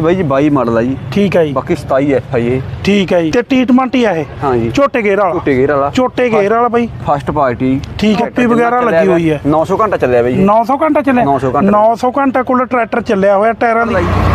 ਇਹ ਬਾਈ ਜੀ 22 ਮਾਡਲ ਆ ਜੀ। ਠੀਕ ਹੈ ਜੀ। ਬਾਕੀ 27 ਐਫ ਆਈ ਇਹ। ਠੀਕ ਹੈ ਜੀ। ਤੇ ਟ੍ਰੀਟਮੈਂਟ ਹੀ ਆ ਇਹ? ਹਾਂ ਜੀ। ਝੋਟੇ ਗੇਰ ਵਾਲਾ? ਝੋਟੇ ਗੇਅਰ ਵਾਲਾ। ਝੋਟੇ ਗੇਰ ਵਾਲਾ ਬਾਈ? First party. ਠੀਕ ਹੈ, ਪੀ ਵਗੈਰਾ ਲੱਗੀ ਹੋਈ ਹੈ। 900 ਘੰਟਾ ਚੱਲਿਆ ਬਾਈ ਇਹ। 900 ਘੰਟਾ ਚੱਲਿਆ? 900 ਘੰਟਾ। 900 ਘੰਟਾ ਕੋਲ ਟਰੈਕਟਰ ਚੱਲਿਆ ਹੋਇਆ ਟਾਇਰਾਂ ਦੀ।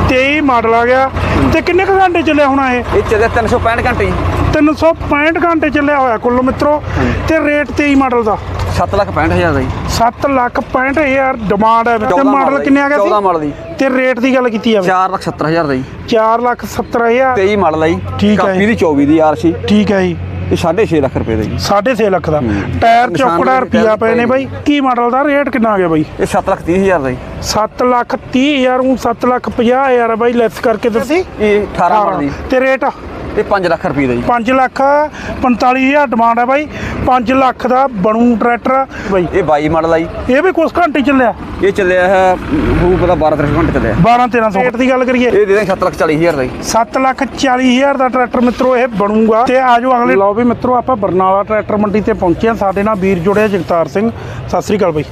23 ਮਾਡਲ ਆ ਗਿਆ। ਤੇ ਕਿੰਨੇ ਘੰਟੇ ਚੱਲਿਆ ਹੋਣਾ ਇਹ? ਇਹ ਚੱਲਿਆ 365 ਘੰਟੇ ਜੀ। 365 ਘੰਟੇ ਚੱਲਿਆ ਹੋਇਆ ਕੁੱਲ ਮਿੱਤਰੋ। ਤੇ ਰੇਟ 23 ਮਾਡਲ ਦਾ। 7 ਲੱਖ 65 ਹਜ਼ਾਰ ਦਾ ਜੀ। 7 ਲੱਖ 65 ਹਜ਼ਾਰ ਡਿਮਾਂਡ ਹੈ ਤੇ 14 ਮਾਡਲ ਕਿੰਨੇ ਆ ਗਿਆ 14 ਸੀ ਮਾਡਲ ਦੀ। ਤੇ ਰੇਟ ਦੀ ਗੱਲ ਕੀਤੀ ਜਾਵੇ 4 ਲੱਖ 70 ਹਜ਼ਾਰ ਦਾ ਜੀ। 4 ਲੱਖ 70 ਹਜ਼ਾਰ। 23 ਮਾਡਲ ਆ ਜੀ। ਠੀਕ ਹੈ ਕਾਪੀ ਦੀ 24 ਦੀ ਆਰ ਸੀ। ਠੀਕ ਹੈ ਜੀ। ਇਹ 6.5 ਲੱਖ ਰੁਪਏ ਦਾ ਜੀ। 6.5 ਲੱਖ ਦਾ। ਟਾਇਰ ਚੌਕੜਾ ਰੁਪਿਆ ਪਏ ਨੇ ਬਾਈ। ਕੀ ਮਾਡਲ ਦਾ? ਰੇਟ ਕਿੰਨਾ ਆ ਗਿਆ ਬਾਈ? ਇਹ 7 ਲੱਖ 30 ਹਜ਼ਾਰ ਦਾ ਜੀ। 7 ਲੱਖ 30 ਹਜ਼ਾਰ ਨੂੰ 7 ਲੱਖ 50 ਹਜ਼ਾਰ ਆ ਬਾਈ। ਲੈਸ ਕਰਕੇ ਦੱਸੀ ਇਹ 18 ਮਾਡਲ ਦੀ। ਤੇ ਰੇਟ ਇਹ 5 ਲੱਖ ਰੁਪਏ ਦਾ ਜੀ। 5 ਲੱਖ 45 ਹਜ਼ਾਰ ਡਿਮਾਂਡ ਹੈ ਬਾਈ। 5 ਲੱਖ ਦਾ ਬਣੂ ਟਰੈਕਟਰ ਬਾਈ। ਇਹ 22 ਮਾਡਲ ਆ ਜੀ। ਇਹ ਵੀ ਕੁਝ ਘੰਟੇ ਚੱਲਿਆ। ਇਹ ਚੱਲਿਆ ਹੈ ਹੋਊ ਪਤਾ 12 13 ਘੰਟੇ ਚੱਲਿਆ। 12 1300 ਰੇਟ ਦੀ ਗੱਲ ਕਰੀਏ। ਇਹ ਦੇ ਦੇ 7 ਲੱਖ 40 ਹਜ਼ਾਰ ਦਾ ਜੀ। 7 ਲੱਖ 40 ਹਜ਼ਾਰ ਦਾ ਟਰੈਕਟਰ ਮਿੱਤਰੋ ਇਹ ਬਣੂਗਾ। ਤੇ ਆਜੋ ਅਗਲੇ। ਲਓ ਵੀ ਮਿੱਤਰੋ ਆਪਾਂ ਬਰਨਾਲਾ ਟਰੈਕਟਰ ਮੰਡੀ ਤੇ ਪਹੁੰਚੇ ਹਾਂ। ਸਾਡੇ ਨਾਲ ਵੀਰ ਜੁੜਿਆ ਜਗਤਾਰ ਸਿੰਘ। ਸਤਿ ਸ੍ਰੀ ਅਕਾਲ ਬਾਈ।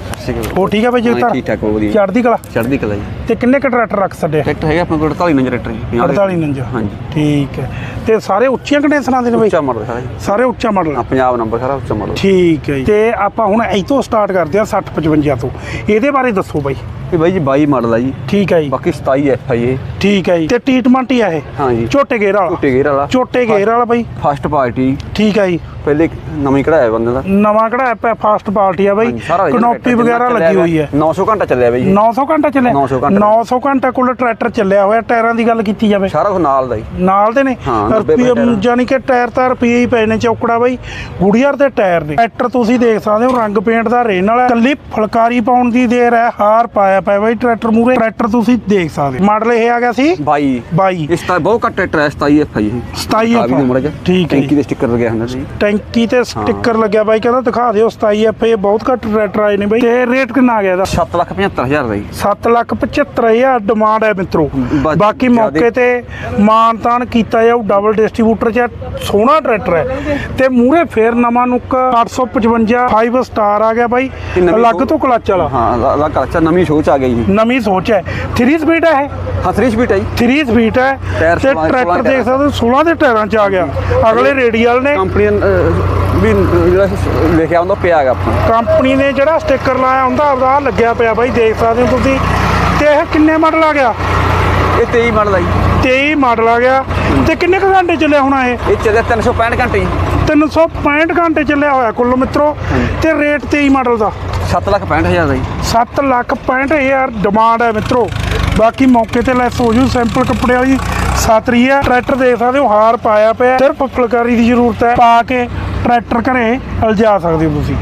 ਹੋ ਠੀਕ ਹੈ ਬਾਈ ਹਾਂ, ਜਗਤਾਰ? ਠੀਕ ਠਾਕ ਹੋ ਵਧੀਆ। ਚੜ੍ਹਦੀ ਕਲਾ? ਚੜ੍ਹਦੀ ਕਲਾ ਜੀ। ਤੇ ਕਿੰਨੇ ਕ ਟਰੈਕਟਰ ਰੱਖ ਛੱਡੇ ਟਰੈਕਟਰ ਹੈਗਾ ਆਪਣੇ ਕੋਲ 48 ਨੰਬਰ ਟਰੈਕਟਰ ਜੀ। 48 ਨੰਜਾ ਹਾਂਜੀ। ਠੀਕ ਹੈ। ਤੇ ਸਾਰੇ ਉੱਚੀਆਂ ਕੰਡੀਸ਼ਨਾਂ ਦੇ ਨੇ ਬਾਈ? ਉੱਚਾ ਮਾਡਲ ਸਾਰਾ ਸਾਰੇ ਉੱਚਾ ਮਾਡਲ। ਹਾਂ, ਪੰਜਾਬ ਨੰਬਰ ਸਾਰਾ ਉੱਚਾ ਮਾਡਲ ਠੀਕ ਹੈ ਜੀ। ਤੇ ਆਪਾਂ ਹੁਣ ਇੱਥੋਂ ਸਟਾਰਟ ਕਰਦੇ ਹਾਂ 60 55 ਤੋਂ। ਇਹਦੇ ਬਾਰੇ ਦੱਸੋ ਬਾਈ। ਇਹ ਬਾਈ ਜੀ 22 ਮਾਡਲ ਆ ਜੀ। ਠੀਕ ਹੈ ਜੀ। ਬਾਕੀ 27 ਐਫ ਆਈ ਇਹ। ਠੀਕ ਹੈ ਜੀ। ਤੇ ਟ੍ਰੀਟਮੈਂਟ ਹੀ ਆ ਇਹ? ਹਾਂ ਜੀ। ਝੋਟੇ ਗੇਰ ਵਾਲਾ? ਝੋਟੇ ਗੇਅਰ ਵਾਲਾ। ਝੋਟੇ ਗੇਰ ਵਾਲਾ ਬਾਈ। First party. ਠੀਕ ਹੈ ਜੀ। ਪਹਿਲੇ ਨਵੀਂ ਕਢਾਇਆ ਬੰਦੇ ਦਾ। ਨਵਾਂ ਕਢਾਇਆ ਪਿਆ ਫਾਸਟ ਪਾਰਟੀ ਆ ਬਾਈ। ਕਨੋਪੀ ਵਗੈਰਾ ਲੱਗੀ। ਹੋਈ ਹੈ। 900 ਘੰਟਾ ਚੱਲਿਆ ਬਾਈ ਜੀ 900 ਘੰਟਾ ਚੱਲਿਆ? 900 ਘੰਟਾ। 900 ਘੰਟਾ ਕੋਲ ਟਰੈਕਟਰ ਚੱਲਿਆ ਹੋਇਆ ਟਾਇਰਾਂ ਦੀ ਗੱਲ ਕੀਤੀ ਜਾਵੇ। ਸਾਰਾ ਕੁਝ ਨਾਲ ਦਾ ਜੀ। ਨਾਲ ਦੇ ਨੇ? ਹਾਂ, ਰੁਪਈਏ। ਯਾਨੀ ਕਿ ਟਾਇਰ ਤਾਂ ਰੁਪਈਏ ਹੀ ਪਏ ਨੇ ਚੌਕੜਾ ਬਾਈ। ਗੁੜੀਅਰ ਦੇ ਟਾਇਰ ਨੇ। ਟਰੈਕਟਰ ਤੁਸੀਂ ਦੇਖ ਸਕਦੇ ਹੋ ਰੰਗ ਪੇਂਟ ਦਾ ਰੇਨ ਵਾਲਾ। ਕੱਲੀ ਫਲਕਾਰੀ ਪਾਉਣ ਦੀ ਦੇਰ ਹੈ ਹਾਰ ਪਾਇਆ ਪਿਆ ਬਾਈ ਟਰੈਕਟਰ ਮੂਰੇ ਟਰੈਕਟਰ ਤੁਸੀਂ ਦੇਖ ਸਕਦੇ ਮਾਡਲ ਇਹ ਆ ਗਿਆ ਸੀ 22 22 ਇਸ ਤਾਂ ਬਹੁਤ ਘੱਟ ਟਰੈਕਟਰ ਹੈ 27 ਐਫ ਆਈ ਇਹ 27 ਆ ਵੀ ਉਮਰ ਚ ਠੀਕ ਹੈ ਟੈਂਕੀ ਸਟicker ਲੱਗਿਆ ਹੁੰਦਾ ਜੀ ਟੈਂਕੀ ਤੇ ਸਟicker ਲੱਗਿਆ ਬਾਈ ਕਹਿੰਦਾ ਦਿਖਾ ਦਿਓ 27 ਐਫ ਇਹ ਬਹੁਤ ਘੱਟ ਟਰੈਕਟਰ ਆਏ ਨੇ ਬਾਈ। ਤੇ ਰੇਟ ਕਿੰਨਾ ਆ ਗਿਆ ਇਹਦਾ? 7 ਲੱਖ 75 ਹਜ਼ਾਰ ਦਾ ਜੀ। 7 ਲੱਖ 75 ਹਜ਼ਾਰ ਡਿਮਾਂਡ ਹੈ ਮਿੱਤਰੋ। ਬਾਕੀ ਮੌਕੇ ਤੇ ਮਾਨਤਾਨ ਕੀਤਾ ਜਾਊ ਡਬਲ ਡਿਸਟ੍ਰੀਬਿਊਟਰ ਚ ਸੋਹਣਾ ਟਰੈਕਟਰ ਹੈ। ਤੇ ਮੂਰੇ ਫੇਰ ਨਵਾਂ ਨੁੱਕ 855 5 ਸਟਾਰ ਆ ਗਿਆ ਬਾਈ। ਅਲੱਗ ਤੋਂ ਕਲਚ ਵਾਲਾ। ਹਾਂ ਅਲੱਗ ਕਲਚਰ ਨਵੀਂ ਸੋਚ ਆ ਗਈ ਨਵੀਂ ਸੋਚ ਹੈ। 3 ਸਪੀਡ ਹੈ ਹਾਂ 3 ਸਪੀਡ ਹੈ ਜੀ। 3 ਸਪੀਡ ਹੈ। ਤੇ 16 ਟਰੈਕਟਰ ਦੇਖ ਸਕਦੇ ਹੋ 16 ਦੇ ਟਾਇਰਾਂ ਚ ਆ ਗਿਆ। ਅਗਲੇ ਰੇਡੀਅਲ ਨੇ। ਕੰਪਨੀ ਵੀ ਜਿਹੜਾ ਲਿਖਿਆ ਹੁੰਦਾ ਪਿਆ ਹੈਗਾ ਆਪਣਾ। ਕੰਪਨੀ ਨੇ ਜਿਹੜਾ ਸਟicker ਲਾਇਆ ਹੁੰਦਾ ਉਹਦਾ ਲੱਗਿਆ ਪਿਆ ਬਾਈ ਦੇਖ ਸਕਦੇ ਹੋ ਤੁਸੀਂ। ਤੇ ਇਹ ਕਿੰਨੇ ਮਾਡਲ ਆ ਗਿਆ? ਇਹ 23 ਮਾਡਲ ਆ ਜੀ। 23 ਮਾਡਲ ਆ ਗਿਆ। ਤੇ ਕਿੰਨੇ ਕੁ ਘੰਟੇ ਚੱਲਿਆ ਹੋਣਾ ਇਹ? ਇਹ ਚੱਲਿਆ 365 ਘੰਟੇ ਜੀ। 365 ਘੰਟੇ ਚੱਲਿਆ ਹੋਇਆ ਕੁੱਲ ਮਿੱਤਰੋ। ਤੇ ਰੇਟ 23 ਮਾਡਲ ਦਾ। 7 ਲੱਖ 65 ਹਜ਼ਾਰ ਦਾ ਜੀ। 7 ਲੱਖ 65 ਹਜ਼ਾਰ ਡਿਮਾਂਡ ਹੈ ਮਿੱਤਰੋ। ਬਾਕੀ ਮੌਕੇ ਤੇ ਲੈਸ ਹੋ ਜੂ ਸੈਂਪਲ ਕੱਪੜੇ ਵਾਲੀ ਸਾਤਰੀ ਹੈ। ਟਰੈਕਟਰ ਦੇਖ ਸਕਦੇ ਹੋ ਹਾਰ ਪਾਇਆ ਪਿਆ। ਸਿਰਫ ਫੁਲਕਾਰੀ ਦੀ ਜ਼ਰੂਰਤ ਹੈ। ਪਾ ਕੇ ਟਰੈਕਟਰ ਘਰੇ ਅਲਜਾ ਸਕਦੇ ਹੋ ਤੁਸੀਂ।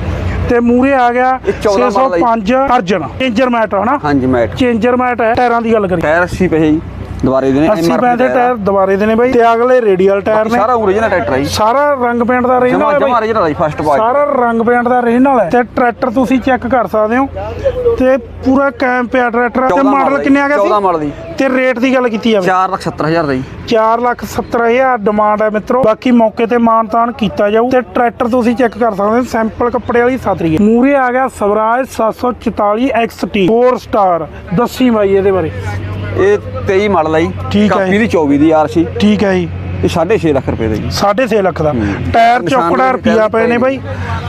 ਤੇ ਮੂਰੇ ਆ ਗਿਆ ਇਹ 14 ਮਾਡਲ ਹੈ 605 ਅਰਜਨ। ਚੇਂਜਰ ਮੈਟ ਹਨਾ? ਹਾਂਜੀ ਮੈਟ। ਚੇਂਜਰ ਮੈਟ ਹੈ ਟਾਇਰਾਂ ਦੀ ਗੱਲ ਕਰੀ ਟਾਇਰ 80 ਪਏ ਜੀ। ਦੁਬਾਰੇ ਦੇ ਨੇ 80 MRP ਪੈਸੇ ਟਾਇਰ ਦੁਬਾਰੇ ਦੇ ਨੇ ਬਾਈ। ਤੇ ਅਗਲੇ ਰੇਡੀਅਲ ਟਾਇਰ ਨੇ। ਸਾਰਾ ਓਰੀਜਨਲ ਟਰੈਕਟਰ ਹੈ ਸਾਰਾ ਰੰਗ ਪੇਂਟ ਦਾ ਰਹਿਣ ਵਾਲਾ ਜਮਾ original ਹੈ ਫਸਟ ਪਾਰਟ ਸਾਰਾ ਰੰਗ ਪੇਂਟ ਦਾ ਰਹਿਣ ਵਾਲਾ ਹੈ। ਤੇ ਟਰੈਕਟਰ ਤੁਸੀਂ ਚੈੱਕ ਕਰ ਸਕਦੇ ਹੋ। ਤੇ ਪੂਰਾ ਕੈਮ ਪਿਆ ਟਰੈਕਟਰ ਤੇ 14 ਮਾਡਲ ਕਿੰਨੇ ਆ ਗਿਆ 14 ਸੀ ਮਾਡਲ ਦੀ। ਤੇ ਰੇਟ ਦੀ ਗੱਲ ਕੀਤੀ ਜਾਵੇ। 4 ਲੱਖ 70 ਹਜ਼ਾਰ ਦਾ ਜੀ। 4 ਲੱਖ 70 ਹਜ਼ਾਰ ਡਿਮਾਂਡ ਹੈ ਮਿੱਤਰੋ। ਬਾਕੀ ਮੌਕੇ ਤੇ ਮਾਨਤਾਨ ਕੀਤਾ ਜਾਊ। ਤੇ ਟਰੈਕਟਰ ਤੁਸੀਂ ਚੈੱਕ ਕਰ ਸਕਦੇ ਹੋ। ਸੈਂਪਲ ਕੱਪੜੇ ਵਾਲੀ ਸਾਤਰੀ ਹੈ। ਮੂਰੇ ਆ ਗਿਆ ਸਵਰਾਜ 744 XT 4 ਸਟਾਰ ਦੱਸੀ ਬਾਈ ਇਹਦੇ ਬਾਰੇ। ਇਹ 23 ਮਾਡਲ ਜੀ ਠੀਕ ਹੈ ਕਾਪੀ ਦੀ 24 ਦੀ ਆਰਸੀ ਠੀਕ ਹੈ ਜੀ। ਇਹ 6.5 ਲੱਖ ਰੁਪਏ ਦਾ ਜੀ। 6.5 ਲੱਖ ਦਾ। ਟਾਇਰ ਚੌਕੜਾ ਰੁਪਿਆ ਪਏ ਨੇ ਬਾਈ।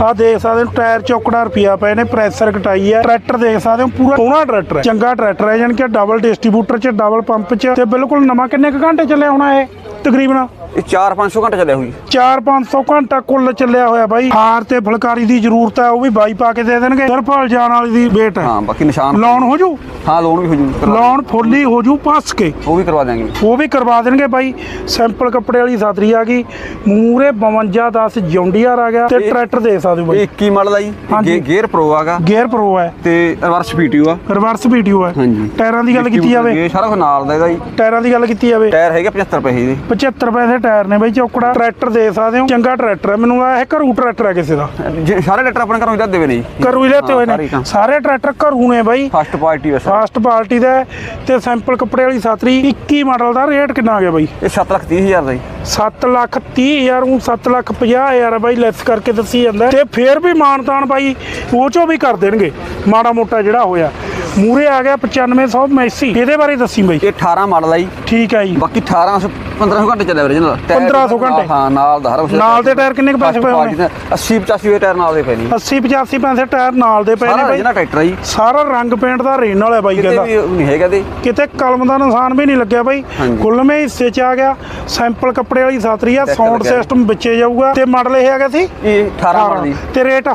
ਆਹ ਦੇਖ ਸਕਦੇ ਹੋ ਟਾਇਰ ਚੌਕੜਾ ਰੁਪਿਆ ਪਏ ਨੇ ਪ੍ਰੈਸ਼ਰ ਕਟਾਈ ਹੈ ਟਰੈਕਟਰ ਦੇਖ ਸਕਦੇ ਹੋ ਪੂਰਾ ਸੋਹਣਾ ਟਰੈਕਟਰ ਹੈ। ਚੰਗਾ ਟਰੈਕਟਰ ਹੈ ਯਾਨੀ ਕਿ ਡਬਲ ਡਿਸਟ੍ਰੀਬਿਊਟਰ ਚ ਡਬਲ ਪੰਪ ਚ ਤੇ ਬਿਲਕੁਲ ਨਵਾਂ ਕਿੰਨੇ ਕੁ ਘੰਟੇ ਚੱਲਿਆ ਹੋਣਾ ਇਹ? ਤਕਰੀਬਨ ਇਹ 4-500 ਘੰਟਾ ਚੱਲਿਆ ਹੋਈ। 4-500 ਘੰਟਾ ਕੁੱਲ ਚੱਲਿਆ ਹੋਇਆ ਬਾਈ। ਹਾਰ ਤੇ ਫੁਲਕਾਰੀ ਦੀ ਜ਼ਰੂਰਤ ਹੈ ਉਹ ਵੀ ਬਾਈ ਪਾ ਕੇ ਦੇ ਦੇਣਗੇ। ਸਿਰਫ ਜਾਣ ਵਾਲੀ ਦੀ ਵੇਟ ਹੈ। ਹਾਂ ਬਾਕੀ ਨਿਸ਼ਾਨ ਲੋਨ ਹੋ ਜੂ? ਹਾਂ ਲੋਨ ਵੀ ਹੋ ਜੂ ਲੋਨ ਫੁੱਲੀ ਹੋ ਜੂ ਪੱਸ ਕੇ। ਉਹ ਵੀ ਕਰਵਾ ਦਾਂਗੇ ਉਹ ਵੀ ਕਰਵਾ ਦੇਣਗੇ ਬਾਈ। ਸੈਂਪਲ ਕੱਪੜੇ ਵਾਲੀ ਸਾਦਰੀ ਆ ਗਈ। ਮੂਰੇ 52 10 ਜੌਂਡੀਆਰ ਆ ਗਿਆ ਤੇ ਟਰੈਕਟਰ ਦੇ ਸਕਦੇ ਬਾਈ। 21 ਮਾਡਲ ਆ ਜੀ। ਗੇਅਰ ਪ੍ਰੋ ਆਗਾ ਗੇਅਰ ਪ੍ਰੋ ਹੈ। ਤੇ ਰਿਵਰਸ ਪੀਟੀਓ ਆ। ਰਿਵਰਸ ਵੀਡੀਓ ਹੈ। ਹਾਂਜੀ। ਟਾਇਰਾਂ ਦੀ ਗੱਲ ਕੀਤੀ ਜਾਵੇ। ਇਹ ਸਾਰਾ ਕੁਝ ਨਾਲ ਦਾ ਇਹਦਾ ਜੀ। ਟਾਇਰਾਂ ਦੀ ਗੱਲ ਕੀਤੀ ਜਾਵੇ। ਟਾਇਰ ਹੈਗੇ 75 ਪੈਸੇ ਦੇ। 75 ਪੈਸੇ ਟਾਇਰ ਨੇ ਬਾਈ ਚੌਕੜਾ। ਟਰੈਕਟਰ ਦੇ ਸਕਦੇ ਹੋ ਚੰਗਾ ਟਰੈਕਟਰ ਹੈ। ਮੈਨੂੰ ਇਹ ਘਰੂ ਟਰੈਕਟਰ ਹੈ ਕਿਸੇ ਦਾ। ਜੇ- ਸਾਰੇ ਟਰੈਕਟਰ ਆਪਣੇ ਘਰੋਂ ਹੀ ਦੇਵੇ ਨੇ ਜੀ। ਘਰੂ ਹੀ ਲੈਤੇ ਹੋਏ ਨੇ। ਸਾਰੇ ਟਰੈਕਟਰ ਘਰੂ ਨੇ ਬਾਈ। ਫਸਟ ਪਾਰਟੀ ਵੈਸੇ। ਫਾਸਟ ਪਾਰਟੀ ਦਾ ਤੇ ਸੈਂਪਲ ਕੱਪੜੇ ਵਾਲੀ ਸਾਤਰੀ 21 ਮਾਡਲ ਦਾ ਰੇਟ ਕਿੰਨਾ ਆ ਗਿਆ ਬਾਈ? ਇਹ 7 ਲੱਖ 30 ਹਜ਼ਾਰ ਦਾ ਜੀ। 7 ਲੱਖ 30 ਹਜ਼ਾਰ ਨੂੰ 7 ਲੱਖ 50 ਹਜ਼ਾਰ ਬਾਈ ਲੈਸ ਕਰਕੇ ਦੱਸੀ ਜਾਂਦਾ ਤੇ ਫੇਰ ਵੀ ਮਾਨਤਾਨ ਬਾਈ ਉਹ ਚੋਂ ਵੀ ਕਰ ਦੇਣਗੇ। ਮਾੜਾ ਮੋਟਾ ਜਿਹੜਾ ਹੋਇਆ। ਮੂਰੇ ਆ ਗਿਆ 9500 ਮੈਸੀ। ਇਹਦੇ ਬਾਰੇ ਦੱਸੀ ਬਾਈ। ਇਹ 18 ਮਾਡਲ ਆ ਜੀ। ਠੀਕ ਹੈ ਜੀ। ਬਾਕੀ 1800 1500 ਘੰਟੇ ਚੱਲਿਆ original 1500 ਘੰਟੇ। ਹਾਂ ਨਾਲ ਦਾ ਹਰ ਨਾਲ ਦੇ ਟਾਇਰ। ਕਿੰਨੇ ਕੁ ਪੈਸੇ ਪਏ ਹੋਣੇ? 80 85 ਟਾਇਰ ਨਾਲ ਦੇ ਪਏ ਨਹੀਂ 80 85 ਪੈਸੇ ਟਾਇਰ ਨਾਲ ਦੇ ਪਏ ਨੇ ਬਾਈ। original ਟਰੈਕਟਰ ਆ ਜੀ। ਸਾਰਾ ਰੰਗ ਪੇਂਟ ਦਾ ਰੇਨ ਵਾਲਾ ਬਾਈ ਕਿਤੇ ਕਹਿੰਦਾ। ਵੀ ਨਹੀਂ ਹੈਗਾ ਤੇ। ਕਿਤੇ ਕਲਮ ਦਾ ਨਿਸ਼ਾਨ ਵੀ ਨਹੀਂ ਲੱਗਿਆ ਬਾਈ। ਕੁੱਲਵੇਂ ਹਿੱਸੇ ਚ ਆ ਗਿਆ। ਸੈਂਪਲ ਕੱਪੜੇ ਵਾਲੀ ਸਾਤਰੀ ਆ। ਸਾਊਂਡ। ਸਿਸਟਮ ਵਿੱਚੇ ਜਾਊਗਾ। ਤੇ ਮਾਡਲ ਇਹ ਹੈਗਾ ਸੀ? ਇਹ 18 ਮਾਡਲ ਦੀ। ਤੇ ਰੇਟ?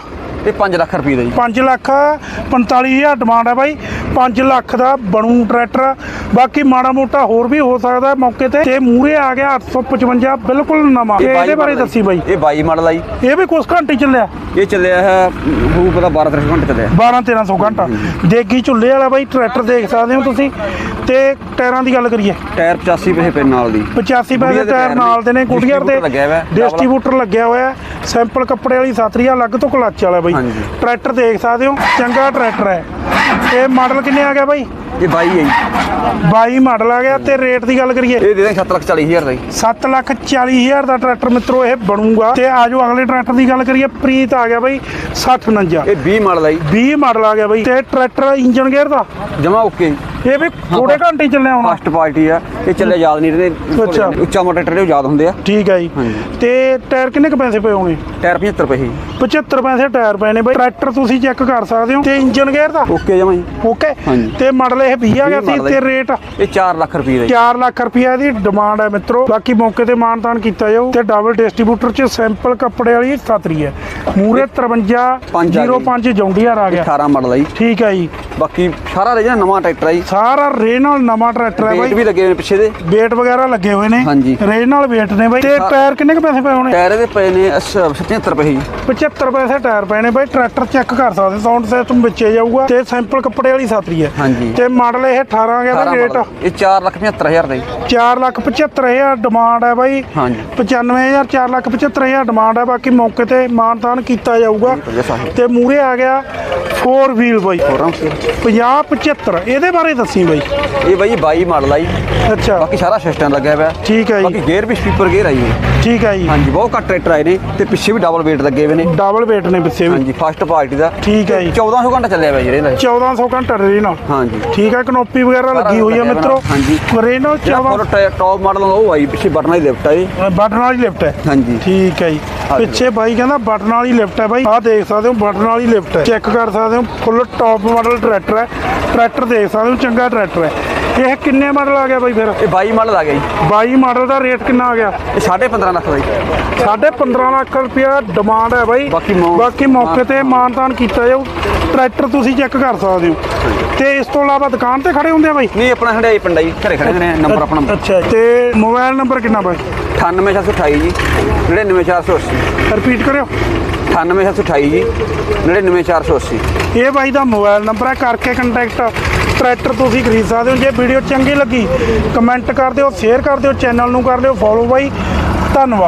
ਇਹ 5 ਲੱਖ ਰੁਪਏ ਦਾ ਜੀ। 5 ਲੱਖ 45000 ਡਿਮਾਂਡ ਹੈ ਬਾਈ। 5 ਲੱਖ ਦਾ ਬਣੂ ਟਰੈਕਟਰ। ਬਾਕੀ ਮਾੜਾ ਮੋਟਾ ਹੋਰ ਵੀ ਹੋ ਸਕਦਾ ਮੌਕੇ ਤੇ। ਤੇ ਮੂਰੇ ਆ ਗਿਆ 855 ਬਿਲਕੁਲ ਨਵਾਂ। ਤੇ 22 ਇਹਦੇ ਬਾਰੇ ਦੱਸੀ। ਬਾਈ। ਇਹ 22 ਮਾਡਲ ਆ ਜੀ। ਇਹ ਵੀ ਕੁਝ ਘੰਟੇ ਚੱਲਿਆ। ਇਹ ਚੱਲਿਆ ਹੈ ਹੋਊ ਪਤਾ 12 13 ਘੰਟੇ ਚੱਲਿਆ। 12 1300 ਘੰਟਾ। ਦੇਗੀ ਝੁੱਲੇ ਵਾਲਾ ਬਾਈ ਟਰੈਕਟਰ ਦੇਖ ਸਕਦੇ ਹੋ ਤੁਸੀਂ। ਤੇ ਟਾਇਰਾਂ ਦੀ ਗੱਲ ਕਰੀਏ। ਟਾਇਰ 85 ਪੈਸੇ ਪੈ ਨਾਲ ਦੀ। 85 ਪੈਸੇ ਟਾਇਰ ਨਾਲ ਦੇ ਨੇ ਗੁੱਡੀਅਰ ਦੇ। ਹੈ, ਡਿਸਟ੍ਰੀਬਿਊਟਰ ਲੱਗਿਆ ਹੋਇਆ ਹੈ। ਸੈਂਪਲ ਕੱਪੜੇ ਵਾਲੀ ਸਾਤਰੀ ਆ ਅਲੱਗ ਤੋਂ ਕਲੱਚ ਵਾਲਾ ਬਾਈ। ਟਰੈਕਟਰ ਦੇਖ ਸਕਦੇ ਹੋ। ਚੰਗਾ ਟਰੈਕਟਰ ਹੈ। ਇਹ ਮਾਡਲ ਕਿੰਨੇ ਆ ਗਿਆ ਬਾਈ? ਇਹ 22 ਹੈ ਜੀ। 22 ਮਾਡਲ ਆ ਗਿਆ ਤੇ ਰੇਟ ਦੀ ਗੱਲ ਕਰੀਏ। ਇਹ ਦੇ ਦਾਂਗੇ 7 ਲੱਖ 40 ਹਜ਼ਾਰ ਦਾ ਜੀ। 7 ਲੱਖ 40 ਹਜ਼ਾਰ ਦਾ ਟਰੈਕਟਰ ਮਿੱਤਰੋ ਇਹ ਬਣੂਗਾ। ਤੇ ਆਜੋ ਅਗਲੇ ਟਰੈਕਟਰ ਦੀ ਗੱਲ ਕਰੀਏ ਪ੍ਰੀਤ ਆ ਗਿਆ ਬਾਈ 60 49 ਇਹ 20 ਮਾਡਲ ਆ ਜੀ। 20 ਮਾਡਲ ਆ ਗਿਆ ਬਾਈ। ਤੇ ਟਰੈਕਟਰ ਇੰਜਨ ਗੇਅਰ ਦਾ? ਜਮਾ ਓਕੇ ਇਹ ਵੀ ਥੋੜੇ ਘੰਟੇ ਚੱਲਿਆ ਹੋਣਾ। ਫਸਟ ਪਾਰਟੀ ਆ। ਇਹ ਚੱਲੇ ਯਾਦ ਨਹੀਂ ਰਹਿੰਦੇ। ਅੱਛਾ। ਉੱਚਾ ਮੋਟਰ ਟਰੇਡ ਯਾਦ ਹੁੰਦੇ ਆ। ਠੀਕ ਹੈ ਜੀ। ਤੇ ਟਾਇਰ ਕਿੰਨੇ ਕੁ ਪੈਸੇ ਪਏ ਹੋਣੇ? ਟਾਇਰ 75 ਰੁਪਏ ਹੀ 75 ਪੈਸੇ ਟਾਇਰ ਪਏ ਨੇ ਬਾਈ। ਟਰੈਕਟਰ ਤੁਸੀਂ ਚੈੱਕ ਕਰ ਸਕਦੇ ਹੋ। ਤੇ ਇੰਜਨ ਗੇਅਰ ਦਾ? ਓਕੇ ਜਮਾ ਜੀ। ਓਕੇ। ਤੇ ਮਾਡਲ ਇਹ 20 ਆ ਗਿਆ ਸੀ model ਤੇ ਹੈ। ਰੇਟ ਇਹ 4 ਲੱਖ ਰੁਪਏ ਦਾ ਜੀ। 4 ਲੱਖ ਰੁਪਏ ਦੀ ਡਿਮਾਂਡ ਹੈ ਮਿੱਤਰੋ। ਬਾਕੀ ਮੌਕੇ ਤੇ ਮਾਨਤਾਨ ਕੀਤਾ ਜਾਊ ਤੇ ਡਬਲ ਡਿਸਟ੍ਰੀਬਿਊਟਰ ਚ ਸੈਂਪਲ ਕੱਪੜੇ ਵਾਲੀ ਸਾਤਰੀ ਹੈ। ਮੂਰੇ 53 05 ਜੌਂਡੀਆਰ ਆ ਗਿਆ। 18 ਮਾਡਲ ਜੀ। ਠੀਕ ਹੈ ਜੀ। ਬਾਕੀ ਸਾਰਾ ਰੇਜਾ ਨਵਾਂ ਟਰੈਕਟਰ ਆ ਜੀ। ਸਾਰਾ ਰੇ ਨਾਲ ਨਵਾਂ ਟਰੈਕਟਰ ਹੈ ਵੇਟ ਬਾਈ। ਵੀ ਲੱਗੇ ਹੋਏ ਨੇ ਪਿੱਛੇ ਦੇ। ਵੇਟ ਵਗੈਰਾ ਲੱਗੇ ਹੋਏ ਨੇ। ਹਾਂਜੀ। ਰੇ ਨਾਲ ਵੇਟ ਨੇ ਬਾਈ। ਤੇ ਟਾਇਰ ਕਿੰਨੇ ਕੁ ਪੈਸੇ ਪਏ ਹੋਣੇ? ਟਾਇਰ ਇਹਦੇ ਪਏ ਨੇ 75 ਰੁਪਏ ਹੀ 75 ਪੈਸੇ ਟਾਇਰ ਪਏ ਨੇ ਬਾਈ। ਟਰੈਕਟਰ ਚੈੱਕ ਕਰ ਸਕਦੇ ਸਾਊਂਡ ਸਿਸਟਮ ਵਿੱਚੇ ਜਾਊਗਾ ਤੇ ਸੈਂਪਲ ਕੱਪੜੇ ਵਾਲੀ ਸਾਤਰੀ ਹੈ। ਹਾਂਜੀ। ਤੇ ਮਾਡਲ ਇਹ 18 ਆ ਗਿਆ 18 ਬਾਈ ਰੇਟ। ਇਹ 4 ਲੱਖ 75 ਹਜ਼ਾਰ ਦਾ ਜੀ। 4 ਲੱਖ 75000 ਡਿਮਾਂਡ ਹੈ ਬਾਈ। ਹਾਂਜੀ। 95000 4 ਲੱਖ 75000 ਡਿਮਾਂਡ ਹੈ। ਬਾਕੀ ਮੌਕੇ ਤੇ ਮਾਨਤਾਨ ਕੀਤਾ ਜਾਊਗਾ। ਤੇ ਮੂਰੇ ਆ ਗਿਆ 4 ਵੀਲ ਬਾਈ। 50 75 ਇਹਦੇ ਬਾਰੇ ਦੱਸੀ ਬਾਈ। ਇਹ ਬਾਈ 22 ਮਾਡਲ ਆਈ ਅੱਛਾ। ਬਾਕੀ ਸਾਰਾ ਸਿਸਟਮ ਲੱਗਿਆ ਹੋਇਆ। ਠੀਕ ਹੈ ਜੀ। ਬਾਕੀ ਗੇਅਰ ਵੀ ਸਪੀਪਰ ਗੇਅਰ ਆਈ ਹੈ ਠੀਕ ਹੈ ਜੀ। ਹਾਂਜੀ ਬਹੁਤ ਘੱਟ ਟਰੈਕਟਰ ਆਏ ਨੇ ਤੇ ਪਿੱਛੇ ਵੀ ਡਬਲ weight ਲੱਗੇ ਹੋਏ ਨੇ। ਡਬਲ weight ਨੇ ਪਿੱਛੇ ਵੀ। ਹਾਂਜੀ ਫਸਟ ਪਾਰਟੀ ਦਾ। ਠੀਕ ਹੈ ਜੀ। 1400 ਘੰਟਾ ਚੱਲਿਆ ਹੋਇਆ ਜੀ ਇਹਦਾ 1400 ਘੰਟਾ ਰੇ ਨਾਲ। ਹਾਂਜੀ। ਠੀਕ ਹੈ ਕਨੋਪੀ ਵਗੈਰਾ ਲੱਗੀ ਹੋਈ ਹੈ ਮਿੱਤਰੋ। ਹਾਂਜੀ। ਰੇਨੋ ਔਰ ਟੌਪ ਮਾਡਲ ਉਹ ਆਈ ਪਿੱਛੇ ਬਟਨ ਵਾਲੀ ਲਿਫਟ ਆ ਜੀ। ਬਟਨ ਵਾਲੀ ਲਿਫਟ ਹੈ। ਹਾਂਜੀ। ਠੀਕ ਹੈ ਜੀ। ਪਿੱਛੇ ਬਾਈ ਕਹਿੰਦਾ ਬਟਨ ਵਾਲੀ ਲਿਫਟ ਹੈ ਬਾਈ। ਆਹ ਦੇਖ ਸਕਦੇ ਹੋ ਬਟਨ ਵਾਲੀ ਲਿਫਟ ਹੈ। ਚੈੱਕ ਕਰ ਸਕਦੇ ਹੋ ਫੁੱਲ ਟੌਪ ਮਾਡਲ ਟਰੈਕਟਰ ਹੈ। ਟਰੈਕਟਰ ਦੇਖ ਸਕਦੇ ਹੋ ਚੰਗਾ ਟਰੈਕਟਰ ਹੈ। ਇਹ ਕਿੰਨੇ ਮਾਡਲ ਆ ਗਿਆ ਬਾਈ ਫਿਰ? ਇਹ 22 ਮਾਡਲ ਆ ਗਿਆ ਜੀ। 22 ਮਾਡਲ ਦਾ ਰੇਟ ਕਿੰਨਾ ਆ ਗਿਆ? ਇਹ 15.5 ਲੱਖ ਦਾ ਜੀ। ਸਾਢੇ 15 ਲੱਖ ਰੁਪਇਆ ਡਿਮਾਂਡ ਹੈ ਬਾਈ। ਬਾਕੀ ਮੌ- ਬਾਕੀ ਮੌਕੇ ਤੇ ਮਾਨਤਾਨ ਕੀਤਾ ਜਾਊ। ਟਰੈਕਟਰ ਤੁਸੀਂ ਚੈੱਕ ਕਰ ਸਕਦੇ ਹੋ। ਤੇ ਇਸ ਤੋਂ ਇਲਾਵਾ ਦੁਕਾਨ ਤੇ ਖੜੇ ਹੁੰਦੇ ਆ ਬਾਈ? ਨਹੀਂ ਆਪਣਾ ਹੰਡਾਈ ਪਿੰਡਾ ਜੀ। ਘਰੇ ਖੜੇ ਨੇ ਨੰਬਰ ਆਪਣਾ ਅੱਛਾ। ਤੇ ਮੋਬਾਈਲ ਨੰਬਰ ਕਿੰਨਾ ਬਾਈ? 98728 ਜੀ। 99480 ਰਿਪੀਟ ਕਰਿਓ। 98728 ਜੀ। 99480 ਇਹ ਬਾਈ ਦਾ ਮੋਬਾਈਲ ਨੰਬਰ ਹੈ ਕਰਕੇ ਕੰਟੈਕਟ ਟਰੈਕਟਰ ਤੁਸੀਂ ਖਰੀਦ ਸਕਦੇ ਹੋ। ਜੇ ਵੀਡੀਓ ਚੰਗੀ ਲੱਗੀ ਕਮੈਂਟ ਕਰ ਦਿਓ ਸ਼ੇਅਰ ਕਰ ਦਿਓ ਚੈਨਲ ਨੂੰ ਕਰ ਲਿਓ ਫੋਲੋ ਬਾਈ। ਧੰਨਵਾਦ।